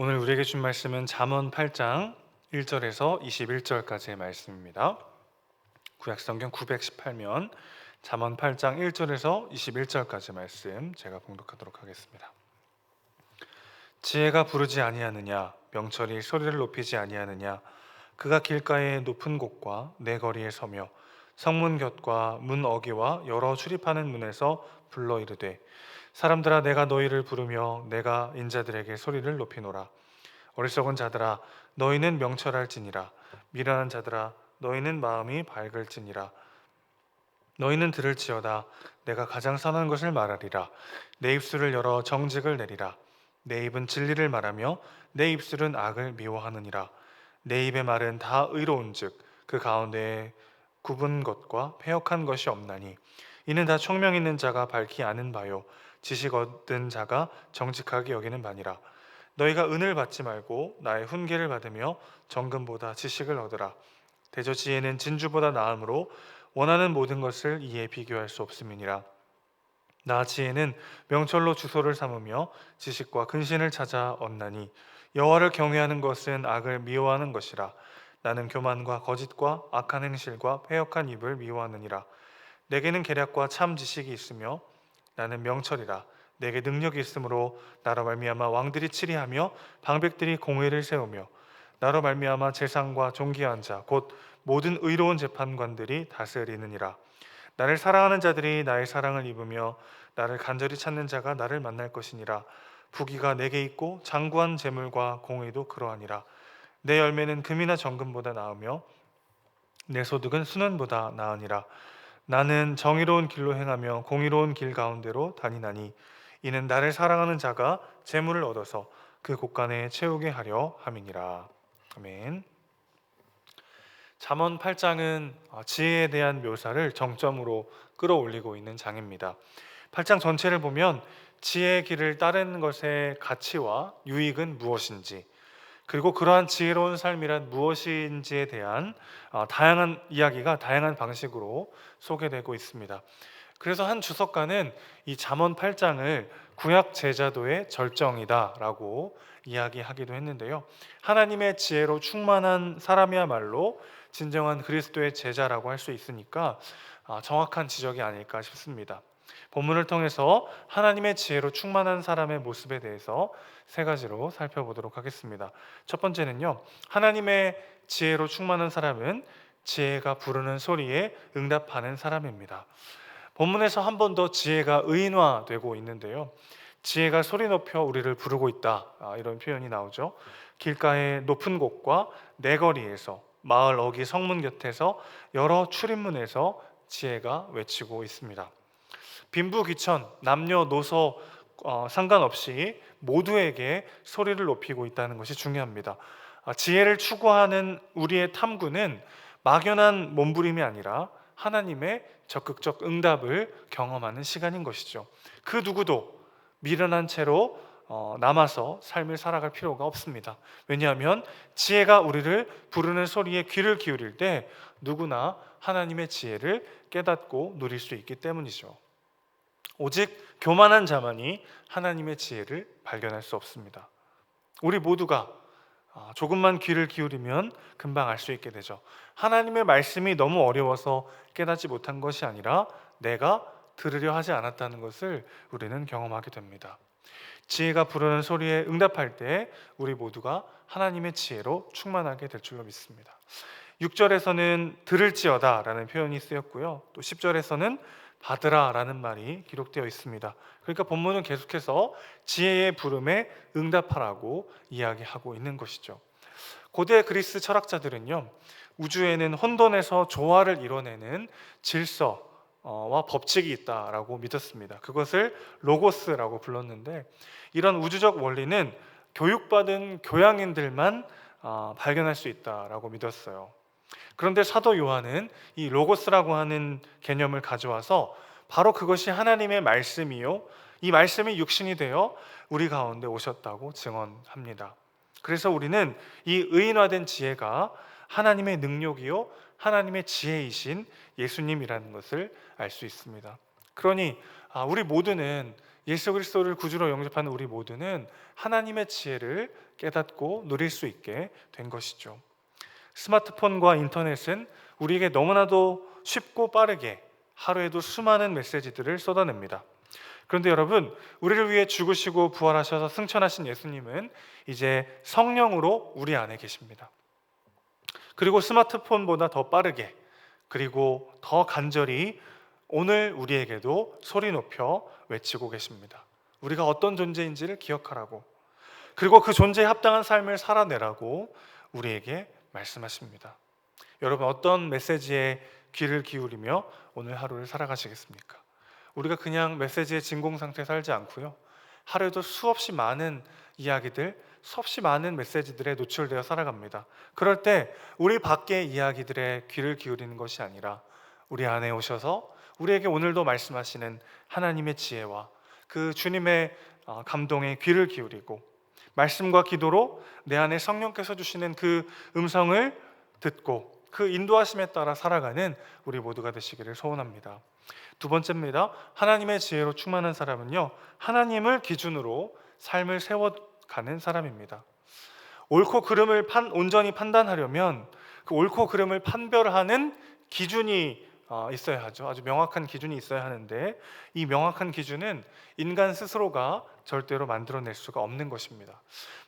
오늘 우리에게 준 말씀은 잠언 8장 1절에서 21절까지의 말씀입니다. 구약 성경 918면 잠언 8장 1절에서 21절까지 말씀 제가 봉독하도록 하겠습니다. 지혜가 부르지 아니하느냐 명철이 소리를 높이지 아니하느냐 그가 길가의 높은 곳과 내 거리에 서며 성문 곁과 문 어귀와 여러 출입하는 문에서 불러 이르되 사람들아 내가 너희를 부르며 내가 인자들에게 소리를 높이노라. 어리석은 자들아 너희는 명철할지니라. 미련한 자들아 너희는 마음이 밝을지니라. 너희는 들을지어다. 내가 가장 선한 것을 말하리라. 내 입술을 열어 정직을 내리라. 내 입은 진리를 말하며 내 입술은 악을 미워하느니라. 내 입의 말은 다 의로운즉 그 가운데에 굽은 것과 패역한 것이 없나니 이는 다 총명 있는 자가 밝히 아는 바요 지식 얻은 자가 정직하게 여기는 바니라. 너희가 은을 받지 말고 나의 훈계를 받으며 정금보다 지식을 얻으라. 대저 지혜는 진주보다 나음으로 원하는 모든 것을 이에 비교할 수 없음이니라. 나 지혜는 명철로 주소를 삼으며 지식과 근신을 찾아 얻나니 여호와를 경외하는 것은 악을 미워하는 것이라. 나는 교만과 거짓과 악한 행실과 패역한 입을 미워하느니라. 내게는 계략과 참 지식이 있으며 나는 명철이라 내게 능력이 있으므로 나로 말미암아 왕들이 치리하며 방백들이 공회를 세우며 나로 말미암아 재상과 존귀한 자 곧 모든 의로운 재판관들이 다스리느니라. 나를 사랑하는 자들이 나의 사랑을 입으며 나를 간절히 찾는 자가 나를 만날 것이니라. 부귀가 내게 있고 장구한 재물과 공의도 그러하니라. 내 열매는 금이나 정금보다 나으며 내 소득은 수는보다 나으니라 나는 정의로운 길로 행하며 공의로운 길 가운데로 다니나니 이는 나를 사랑하는 자가 재물을 얻어서 그 곳간에 채우게 하려 함이니라 아멘. 잠언 8장은 지혜에 대한 묘사를 정점으로 끌어올리고 있는 장입니다. 8장 전체를 보면 지혜의 길을 따르는 것의 가치와 유익은 무엇인지 그리고 그러한 지혜로운 삶이란 무엇인지에 대한 어, 다양한 이야기가 다양한 방식으로 소개되고 있습니다. 그래서 한 주석가는 이 잠언 8장을 구약 제자도의 절정이다라고 이야기하기도 했는데요. 하나님의 지혜로 충만한 사람이야말로 진정한 그리스도의 제자라고 할 수 있으니까 아, 정확한 지적이 아닐까 싶습니다. 본문을 통해서 하나님의 지혜로 충만한 사람의 모습에 대해서 세 가지로 살펴보도록 하겠습니다. 첫 번째는요, 하나님의 지혜로 충만한 사람은 지혜가 부르는 소리에 응답하는 사람입니다. 본문에서 한 번 더 지혜가 의인화되고 있는데요. 지혜가 소리 높여 우리를 부르고 있다. 아, 이런 표현이 나오죠. 길가의 높은 곳과 내거리에서 마을 어기 성문 곁에서 여러 출입문에서 지혜가 외치고 있습니다. 빈부귀천, 남녀 노소 어, 상관없이 모두에게 소리를 높이고 있다는 것이 중요합니다. 아, 지혜를 추구하는 우리의 탐구는 막연한 몸부림이 아니라 하나님의 적극적 응답을 경험하는 시간인 것이죠. 그 누구도 미련한 채로 어, 남아서 삶을 살아갈 필요가 없습니다. 왜냐하면 지혜가 우리를 부르는 소리에 귀를 기울일 때 누구나 하나님의 지혜를 깨닫고 누릴 수 있기 때문이죠. 오직 교만한 자만이 하나님의 지혜를 발견할 수 없습니다. 우리 모두가 아, 조금만 귀를 기울이면 금방 알 수 있게 되죠. 하나님의 말씀이 너무 어려워서 깨닫지 못한 것이 아니라 내가 들으려 하지 않았다는 것을 우리는 경험하게 됩니다. 지혜가 부르는 소리에 응답할 때 우리 모두가 하나님의 지혜로 충만하게 될 줄로 믿습니다. 6절에서는 들을지어다라는 표현이 쓰였고요. 또 10절에서는 받으라라는 말이 기록되어 있습니다. 그러니까 본문은 계속해서 지혜의 부름에 응답하라고 이야기하고 있는 것이죠. 고대 그리스 철학자들은요. 우주에는 혼돈에서 조화를 이뤄내는 질서와 법칙이 있다라고 믿었습니다. 그것을 로고스라고 불렀는데 이런 우주적 원리는 교육받은 교양인들만 어, 발견할 수 있다라고 믿었어요. 그런데 사도 요한은 이 로고스라고 하는 개념을 가져와서 바로 그것이 하나님의 말씀이요. 이 말씀이 육신이 되어 우리 가운데 오셨다고 증언합니다. 그래서 우리는 이 의인화된 지혜가 하나님의 능력이요. 하나님의 지혜이신 예수님이라는 것을 알 수 있습니다. 그러니 아, 우리 모두는 예수 그리스도를 구주로 영접하는 우리 모두는 하나님의 지혜를 깨닫고 누릴 수 있게 된 것이죠. 스마트폰과 인터넷은 우리에게 너무나도 쉽고 빠르게 하루에도 수많은 메시지들을 쏟아냅니다. 그런데 여러분, 우리를 위해 죽으시고 부활하셔서 승천하신 예수님은 이제 성령으로 우리 안에 계십니다. 그리고 스마트폰보다 더 빠르게 그리고 더 간절히 오늘 우리에게도 소리 높여 외치고 계십니다. 우리가 어떤 존재인지를 기억하라고 그리고 그 존재에 합당한 삶을 살아내라고 우리에게 말씀하십니다. 여러분 어떤 메시지에 귀를 기울이며 오늘 하루를 살아가시겠습니까? 우리가 그냥 메시지의 진공 상태에 살지 않고요. 하루에도 수없이 많은 이야기들, 수없이 많은 메시지들에 노출되어 살아갑니다. 그럴 때 우리 밖의 이야기들에 귀를 기울이는 것이 아니라 우리 안에 오셔서 우리에게 오늘도 말씀하시는 하나님의 지혜와 그 주님의 어, 감동에 귀를 기울이고 말씀과 기도로 내 안에 성령께서 주시는 그 음성을 듣고 그 인도하심에 따라 살아가는 우리 모두가 되시기를 소원합니다. 두 번째입니다. 하나님의 지혜로 충만한 사람은요, 하나님을 기준으로 삶을 세워가는 사람입니다. 옳고 그름을 판, 온전히 판단하려면 그 옳고 그름을 판별하는 기준이 어, 있어야 하죠. 아주 명확한 기준이 있어야 하는데 이 명확한 기준은 인간 스스로가 절대로 만들어낼 수가 없는 것입니다.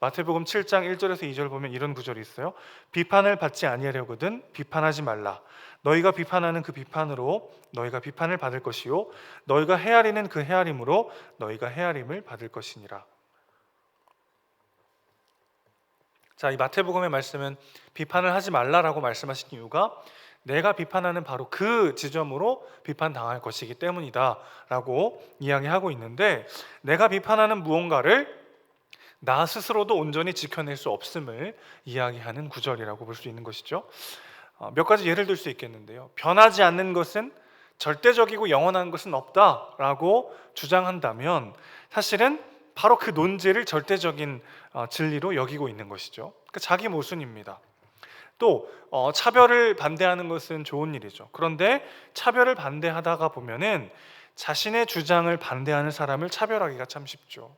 마태복음 7장 1절에서 2절 보면 이런 구절이 있어요. 비판을 받지 아니하려거든 비판하지 말라. 너희가 비판하는 그 비판으로 너희가 비판을 받을 것이요 너희가 헤아리는 그 헤아림으로 너희가 헤아림을 받을 것이니라. 자, 이 마태복음의 말씀은 비판을 하지 말라라고 말씀하신 이유가 내가 비판하는 바로 그 지점으로 비판당할 것이기 때문이다라고 이야기하고 있는데 내가 비판하는 무언가를 나 스스로도 온전히 지켜낼 수 없음을 이야기하는 구절이라고 볼 수 있는 것이죠. 어, 몇 가지 예를 들 수 있겠는데요. 변하지 않는 것은 절대적이고 영원한 것은 없다라고 주장한다면 사실은 바로 그 논지를 절대적인 어, 진리로 여기고 있는 것이죠. 그러니까 자기 모순입니다. 또 어, 차별을 반대하는 것은 좋은 일이죠. 그런데 차별을 반대하다가 보면은 자신의 주장을 반대하는 사람을 차별하기가 참 쉽죠.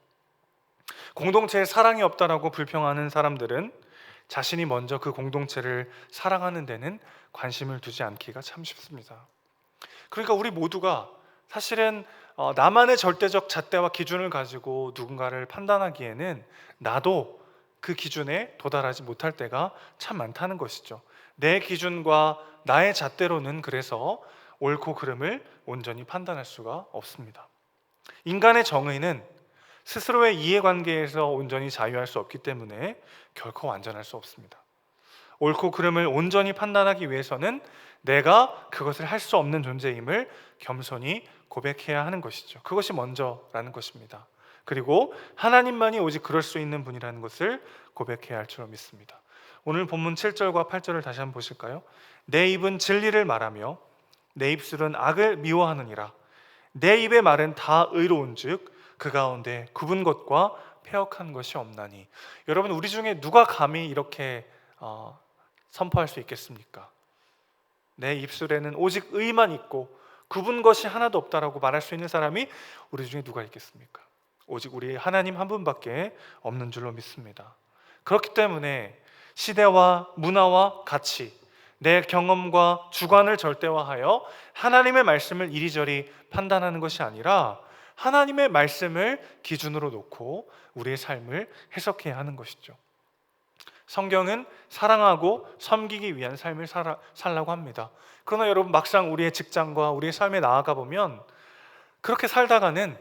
공동체에 사랑이 없다라고 불평하는 사람들은 자신이 먼저 그 공동체를 사랑하는 데는 관심을 두지 않기가 참 쉽습니다. 그러니까 우리 모두가 사실은 어, 나만의 절대적 잣대와 기준을 가지고 누군가를 판단하기에는 나도 그 기준에 도달하지 못할 때가 참 많다는 것이죠. 내 기준과 나의 잣대로는 그래서 옳고 그름을 온전히 판단할 수가 없습니다. 인간의 정의는 스스로의 이해관계에서 온전히 자유할 수 없기 때문에 결코 완전할 수 없습니다. 옳고 그름을 온전히 판단하기 위해서는 내가 그것을 할 수 없는 존재임을 겸손히 고백해야 하는 것이죠. 그것이 먼저라는 것입니다. 그리고 하나님만이 오직 그럴 수 있는 분이라는 것을 고백해야 할 줄로 믿습니다. 오늘 본문 7절과 8절을 다시 한번 보실까요? 내 입은 진리를 말하며 내 입술은 악을 미워하느니라. 내 입의 말은 다 의로운즉 그 가운데 굽은 것과 폐역한 것이 없나니. 여러분 우리 중에 누가 감히 이렇게 어, 선포할 수 있겠습니까? 내 입술에는 오직 의만 있고 굽은 것이 하나도 없다라고 말할 수 있는 사람이 우리 중에 누가 있겠습니까? 오직 우리 하나님 한 분밖에 없는 줄로 믿습니다. 그렇기 때문에 시대와 문화와 가치, 내 경험과 주관을 절대화하여 하나님의 말씀을 이리저리 판단하는 것이 아니라 하나님의 말씀을 기준으로 놓고 우리의 삶을 해석해야 하는 것이죠. 성경은 사랑하고 섬기기 위한 삶을 살아, 살라고 합니다. 그러나 여러분 막상 우리의 직장과 우리의 삶에 나아가 보면 그렇게 살다가는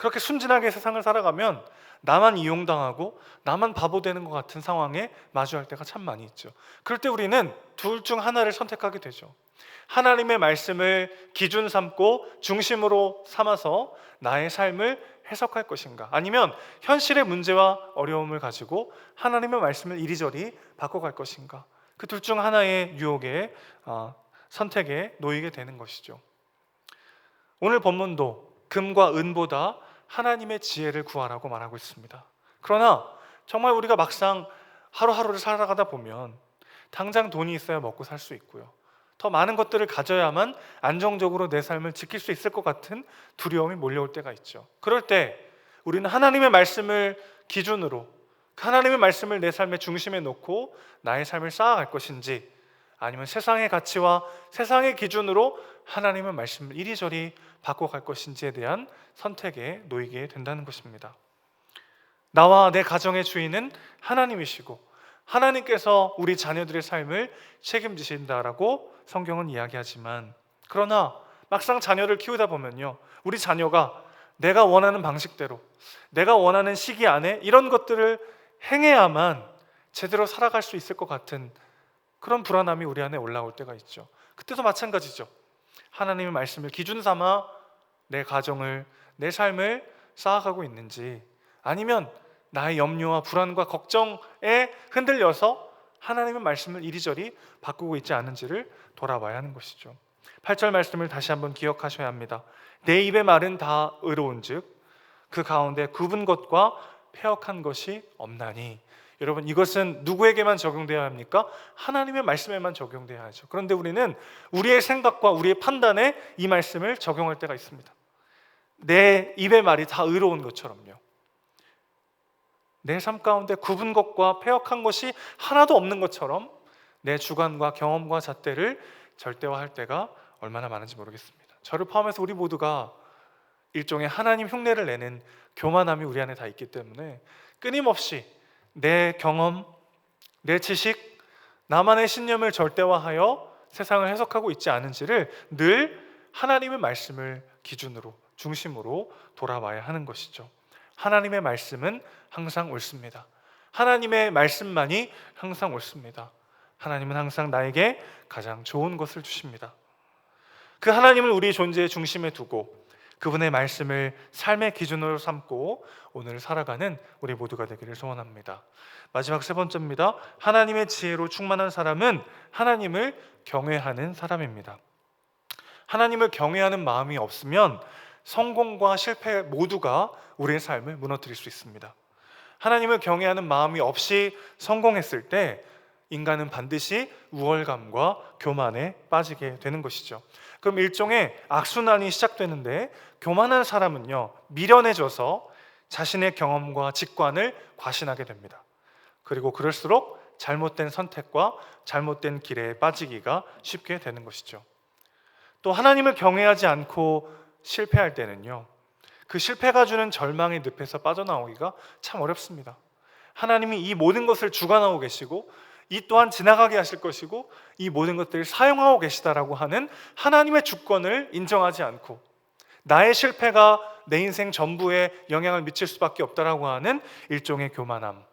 그렇게 순진하게 세상을 살아가면 나만 이용당하고 나만 바보 되는 것 같은 상황에 마주할 때가 참 많이 있죠. 그럴 때 우리는 둘 중 하나를 선택하게 되죠. 하나님의 말씀을 기준 삼고 중심으로 삼아서 나의 삶을 해석할 것인가? 아니면 현실의 문제와 어려움을 가지고 하나님의 말씀을 이리저리 바꿔갈 것인가? 그 둘 중 하나의 유혹에 어, 선택에 놓이게 되는 것이죠. 오늘 본문도 금과 은보다 하나님의 지혜를 구하라고 말하고 있습니다. 그러나 정말 우리가 막상 하루하루를 살아가다 보면 당장 돈이 있어야 먹고 살 수 있고요. 더 많은 것들을 가져야만 안정적으로 내 삶을 지킬 수 있을 것 같은 두려움이 몰려올 때가 있죠. 그럴 때 우리는 하나님의 말씀을 기준으로 그 하나님의 말씀을 내 삶의 중심에 놓고 나의 삶을 쌓아갈 것인지 아니면 세상의 가치와 세상의 기준으로 하나님의 말씀을 이리저리 바꿔갈 것인지에 대한 선택에 놓이게 된다는 것입니다. 나와 내 가정의 주인은 하나님이시고 하나님께서 우리 자녀들의 삶을 책임지신다라고 성경은 이야기하지만 그러나 막상 자녀를 키우다 보면요. 우리 자녀가 내가 원하는 방식대로 내가 원하는 시기 안에 이런 것들을 행해야만 제대로 살아갈 수 있을 것 같은 그런 불안함이 우리 안에 올라올 때가 있죠. 그때도 마찬가지죠. 하나님의 말씀을 기준 삼아 내 가정을 내 삶을 쌓아가고 있는지 아니면 나의 염려와 불안과 걱정에 흔들려서 하나님의 말씀을 이리저리 바꾸고 있지 않은지를 돌아봐야 하는 것이죠. 8절 말씀을 다시 한번 기억하셔야 합니다. 내 입의 말은 다 의로운즉 그 가운데 굽은 것과 폐역한 것이 없나니 여러분 이것은 누구에게만 적용되어야 합니까? 하나님의 말씀에만 적용되어야 하죠. 그런데 우리는 우리의 생각과 우리의 판단에 이 말씀을 적용할 때가 있습니다. 내 입의 말이 다 의로운 것처럼요. 내 삶 가운데 굽은 것과 폐역한 것이 하나도 없는 것처럼 내 주관과 경험과 잣대를 절대화할 때가 얼마나 많은지 모르겠습니다. 저를 포함해서 우리 모두가 일종의 하나님 흉내를 내는 교만함이 우리 안에 다 있기 때문에 끊임없이 내 경험, 내 지식, 나만의 신념을 절대화하여 세상을 해석하고 있지 않은지를 늘 하나님의 말씀을 기준으로 중심으로 돌아봐야 하는 것이죠. 하나님의 말씀은 항상 옳습니다. 하나님의 말씀만이 항상 옳습니다. 하나님은 항상 나에게 가장 좋은 것을 주십니다. 그 하나님을 우리 존재의 중심에 두고 그분의 말씀을 삶의 기준으로 삼고 오늘 살아가는 우리 모두가 되기를 소원합니다. 마지막 세 번째입니다. 하나님의 지혜로 충만한 사람은 하나님을 경외하는 사람입니다. 하나님을 경외하는 마음이 없으면 성공과 실패 모두가 우리의 삶을 무너뜨릴 수 있습니다. 하나님을 경외하는 마음이 없이 성공했을 때 인간은 반드시 우월감과 교만에 빠지게 되는 것이죠. 그럼 일종의 악순환이 시작되는데 교만한 사람은요 미련해져서 자신의 경험과 직관을 과신하게 됩니다. 그리고 그럴수록 잘못된 선택과 잘못된 길에 빠지기가 쉽게 되는 것이죠. 또 하나님을 경외하지 않고 실패할 때는요 그 실패가 주는 절망의 늪에서 빠져나오기가 참 어렵습니다. 하나님이 이 모든 것을 주관하고 계시고 이 또한 지나가게 하실 것이고 이 모든 것들을 사용하고 계시다라고 하는 하나님의 주권을 인정하지 않고 나의 실패가 내 인생 전부에 영향을 미칠 수밖에 없다라고 하는 일종의 교만함.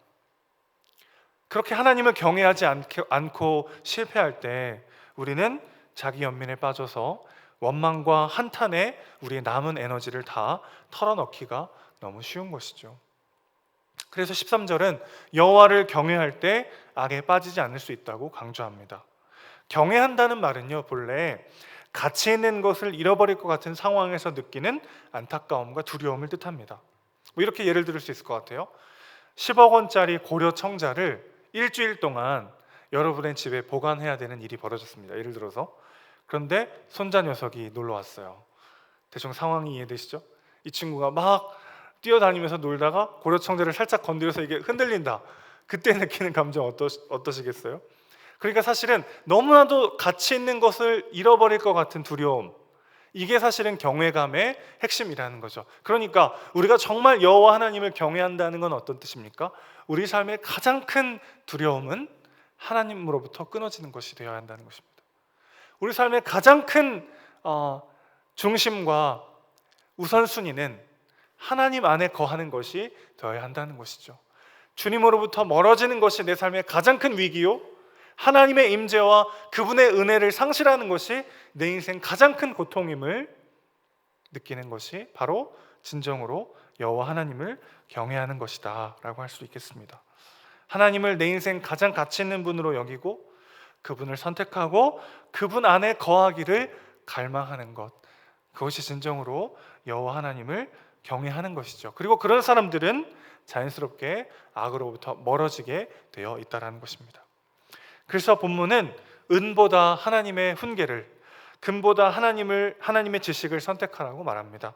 그렇게 하나님을 경외하지 않고 실패할 때 우리는 자기 연민에 빠져서 원망과 한탄에 우리의 남은 에너지를 다 털어넣기가 너무 쉬운 것이죠. 그래서 13절은 여호와를 경외할 때 악에 빠지지 않을 수 있다고 강조합니다. 경외한다는 말은요, 본래 가치 있는 것을 잃어버릴 것 같은 상황에서 느끼는 안타까움과 두려움을 뜻합니다. 뭐 이렇게 예를 들을 수 있을 것 같아요. 10억 원짜리 고려 청자를 일주일 동안 여러분의 집에 보관해야 되는 일이 벌어졌습니다. 예를 들어서 그런데 손자 녀석이 놀러 왔어요. 대충 상황이 이해되시죠? 이 친구가 막 뛰어다니면서 놀다가 고려 청자를 살짝 건드려서 이게 흔들린다. 그때 느끼는 감정 어떠, 어떠시겠어요? 그러니까 사실은 너무나도 가치 있는 것을 잃어버릴 것 같은 두려움. 이게 사실은 경외감의 핵심이라는 거죠. 그러니까 우리가 정말 여호와 하나님을 경외한다는 건 어떤 뜻입니까? 우리 삶의 가장 큰 두려움은 하나님으로부터 끊어지는 것이 되어야 한다는 것입니다. 우리 삶의 가장 큰 어, 중심과 우선순위는 하나님 안에 거하는 것이 되어야 한다는 것이죠. 주님으로부터 멀어지는 것이 내 삶의 가장 큰 위기요. 하나님의 임재와 그분의 은혜를 상실하는 것이 내 인생 가장 큰 고통임을 느끼는 것이 바로 진정으로 여호와 하나님을 경외하는 것이다라고 할 수 있겠습니다. 하나님을 내 인생 가장 가치 있는 분으로 여기고 그분을 선택하고 그분 안에 거하기를 갈망하는 것 그것이 진정으로 여호와 하나님을 경외하는 것이죠. 그리고 그런 사람들은 자연스럽게 악으로부터 멀어지게 되어 있다라는 것입니다. 그래서 본문은 은보다 하나님의 훈계를 금보다 하나님을 하나님의 지식을 선택하라고 말합니다.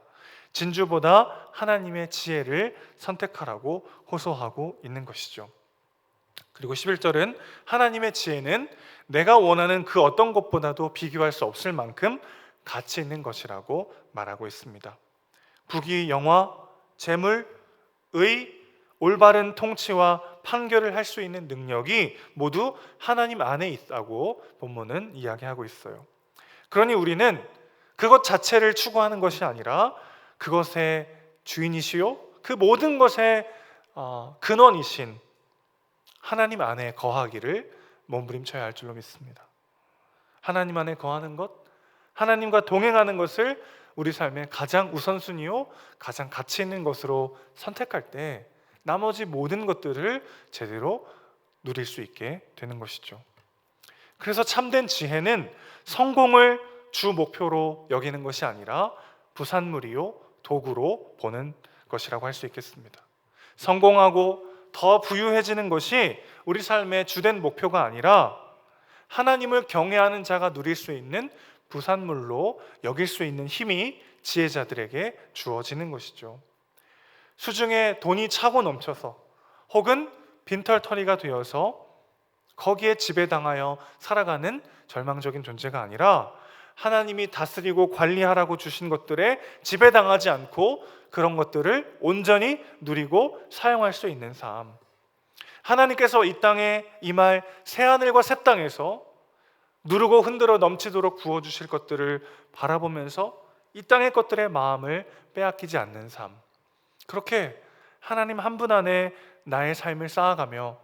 진주보다 하나님의 지혜를 선택하라고 호소하고 있는 것이죠. 그리고 11절은 하나님의 지혜는 내가 원하는 그 어떤 것보다도 비교할 수 없을 만큼 가치 있는 것이라고 말하고 있습니다. 부귀, 영화, 재물, 의, 올바른 통치와 판결을 할 수 있는 능력이 모두 하나님 안에 있다고 본문은 이야기하고 있어요. 그러니 우리는 그것 자체를 추구하는 것이 아니라 그것의 주인이시요 그 모든 것의 어, 근원이신 하나님 안에 거하기를 몸부림쳐야 할 줄로 믿습니다. 하나님 안에 거하는 것, 하나님과 동행하는 것을 우리 삶의 가장 우선순위요, 가장 가치 있는 것으로 선택할 때 나머지 모든 것들을 제대로 누릴 수 있게 되는 것이죠. 그래서 참된 지혜는 성공을 주 목표로 여기는 것이 아니라 부산물이요 도구로 보는 것이라고 할 수 있겠습니다. 성공하고 더 부유해지는 것이 우리 삶의 주된 목표가 아니라 하나님을 경외하는 자가 누릴 수 있는 부산물로 여길 수 있는 힘이 지혜자들에게 주어지는 것이죠. 수중에 돈이 차고 넘쳐서 혹은 빈털터리가 되어서 거기에 지배당하여 살아가는 절망적인 존재가 아니라 하나님이 다스리고 관리하라고 주신 것들에 지배당하지 않고 그런 것들을 온전히 누리고 사용할 수 있는 삶. 하나님께서 이 땅에 임할 새 하늘과 새 땅에서 누르고 흔들어 넘치도록 부어 주실 것들을 바라보면서 이 땅의 것들의 마음을 빼앗기지 않는 삶. 그렇게 하나님 한 분 안에 나의 삶을 쌓아가며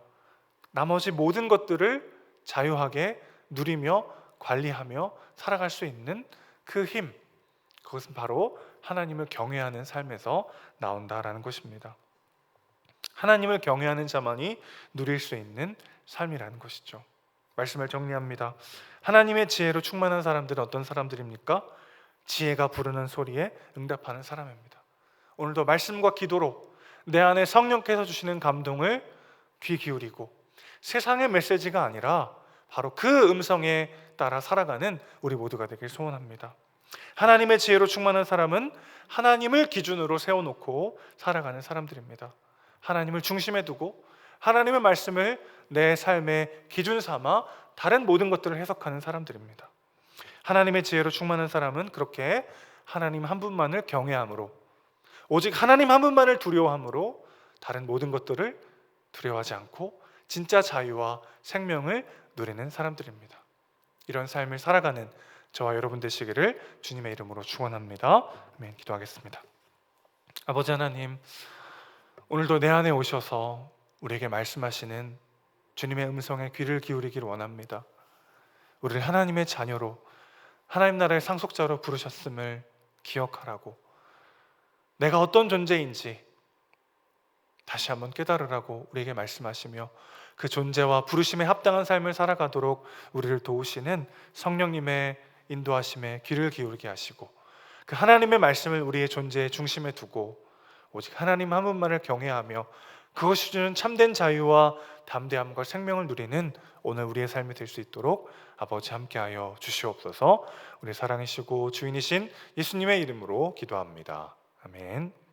나머지 모든 것들을 자유하게 누리며 관리하며 살아갈 수 있는 그 힘, 그것은 바로 하나님을 경외하는 삶에서 나온다라는 것입니다. 하나님을 경외하는 자만이 누릴 수 있는 삶이라는 것이죠. 말씀을 정리합니다. 하나님의 지혜로 충만한 사람들은 어떤 사람들입니까? 지혜가 부르는 소리에 응답하는 사람입니다. 오늘도 말씀과 기도로 내 안에 성령께서 주시는 감동을 귀 기울이고 세상의 메시지가 아니라 바로 그 음성에 따라 살아가는 우리 모두가 되길 소원합니다. 하나님의 지혜로 충만한 사람은 하나님을 기준으로 세워놓고 살아가는 사람들입니다. 하나님을 중심에 두고 하나님의 말씀을 내 삶의 기준 삼아 다른 모든 것들을 해석하는 사람들입니다. 하나님의 지혜로 충만한 사람은 그렇게 하나님 한 분만을 경외함으로 오직 하나님 한 분만을 두려워함으로 다른 모든 것들을 두려워하지 않고 진짜 자유와 생명을 누리는 사람들입니다. 이런 삶을 살아가는 저와 여러분 되시기를 주님의 이름으로 축원합니다. 아멘. 기도하겠습니다. 아버지 하나님, 오늘도 내 안에 오셔서 우리에게 말씀하시는 주님의 음성에 귀를 기울이기를 원합니다. 우리를 하나님의 자녀로 하나님 나라의 상속자로 부르셨음을 기억하라고 내가 어떤 존재인지 다시 한번 깨달으라고 우리에게 말씀하시며 그 존재와 부르심에 합당한 삶을 살아가도록 우리를 도우시는 성령님의 인도하심에 귀를 기울게 하시고 그 하나님의 말씀을 우리의 존재의 중심에 두고 오직 하나님 한 분만을 경외하며 그것이 주는 참된 자유와 담대함과 생명을 누리는 오늘 우리의 삶이 될 수 있도록 아버지 함께하여 주시옵소서. 우리 사랑이시고 주인이신 예수님의 이름으로 기도합니다. 아멘.